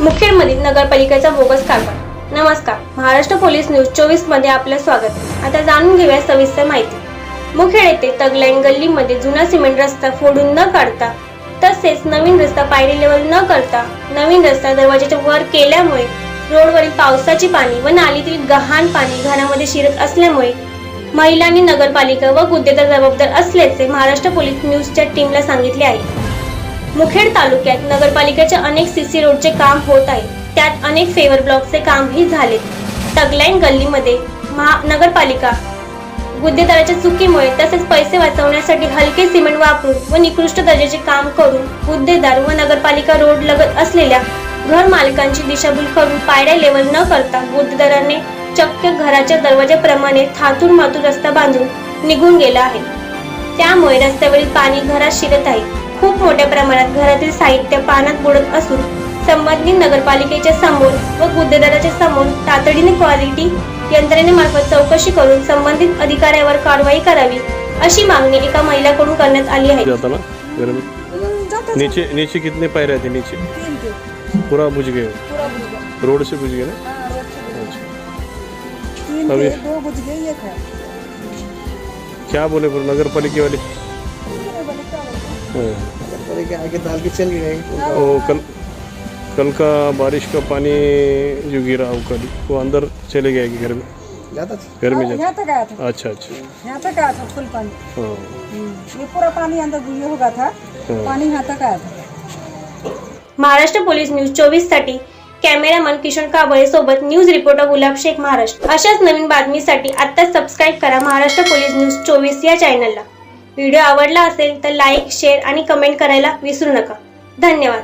मुखेडमधील नगरपालिकेचा बोगस कारभार. नमस्कार. महाराष्ट्र पोलीस न्यूज चोवीसमध्ये आपलं स्वागत. आता जाणून घेऊया सविस्तर माहिती. मुखेड येथे तगलाईन गल्लीमध्ये जुना सिमेंट रस्ता फोडून न काढता तसेच नवीन रस्ता पायरी लेवल न करता नवीन रस्ता दरवाजाच्या वर केल्यामुळे रोडवरील पावसाची पाणी व नालीतील गहाण पाणी घरामध्ये शिरत असल्यामुळे महिलांनी नगरपालिका व गुद्देदार जबाबदार असल्याचे महाराष्ट्र पोलीस न्यूजच्या टीमला सांगितले आहे. मुखेड तालुक्यात नगरपालिकेच्या अनेक सीसी रोडचे काम होत आहे. त्यात अनेक फेवर ब्लॉकचे कामही झाले टगलाईन गल्लीमध्ये महानगरपालिका. गुद्देदाराच्या चुकीमुळे तसेच पैसे वाचवण्यासाठी हलके सिमेंट वापरून व निकृष्ट दर्जाचे काम करून गुद्देदार व नगरपालिका रोड लगत असलेल्या घर मालकांची दिशाभूल करून पायऱ्या लेवल न करता गुद्देदाराने चक्क घराच्या दरवाजाप्रमाणे थातूर मातूर रस्ता बांधून निघून गेला आहे. त्यामुळे रस्त्यावरील पाणी घरात शिरत आहे. खूप मोठ्या प्रमाणात घरातील साहित्य पाण्यात बुडत असून संबंधित नगरपालिकेच्या समोर व गुन्हेगाराच्या समोर तातडीने क्वालिटी यंत्रणेमार्फत चौकशी करून संबंधित अधिकाऱ्यावर कारवाई करावी अशी मागणी एका महिलाकडून करण्यात आली आहे. जाता ना? घर में जाते नीचे नीचे कितने पैर थे नीचे? पूरा बुझ गए रोड से बुझ गए ना? हाँ। तीन अभी- दो बुझ गए एक है क्या बोले फिर नगर पालिके वाले कि आगे डाल के चल गए वो कल कल का बारिश का पानी जो गिरा वो कल वो अंदर चले गए कि घर में? जाता घर में हैं? जा यहाँ तक आया था। अच्छा अच्छा। यहाँ तक आया था फुल पानी। हाँ। ये पूरा पानी अंदर ये होगा था। हाँ। पानी यहाँ तक आया था। महाराष्ट्र पोलीस न्यूज चोवीससाठी कॅमेरामन किशन काबळे सोबत न्यूज रिपोर्टर गुलाब शेख महाराष्ट्र. अशाच नवीन बातमीसाठी आत्ताच सबस्क्राईब करा महाराष्ट्र पोलीस न्यूज चोवीस या चॅनलला व्हिडिओ आवडला असेल तर लाईक शेअर आणि कमेंट करायला विसरू नका. धन्यवाद.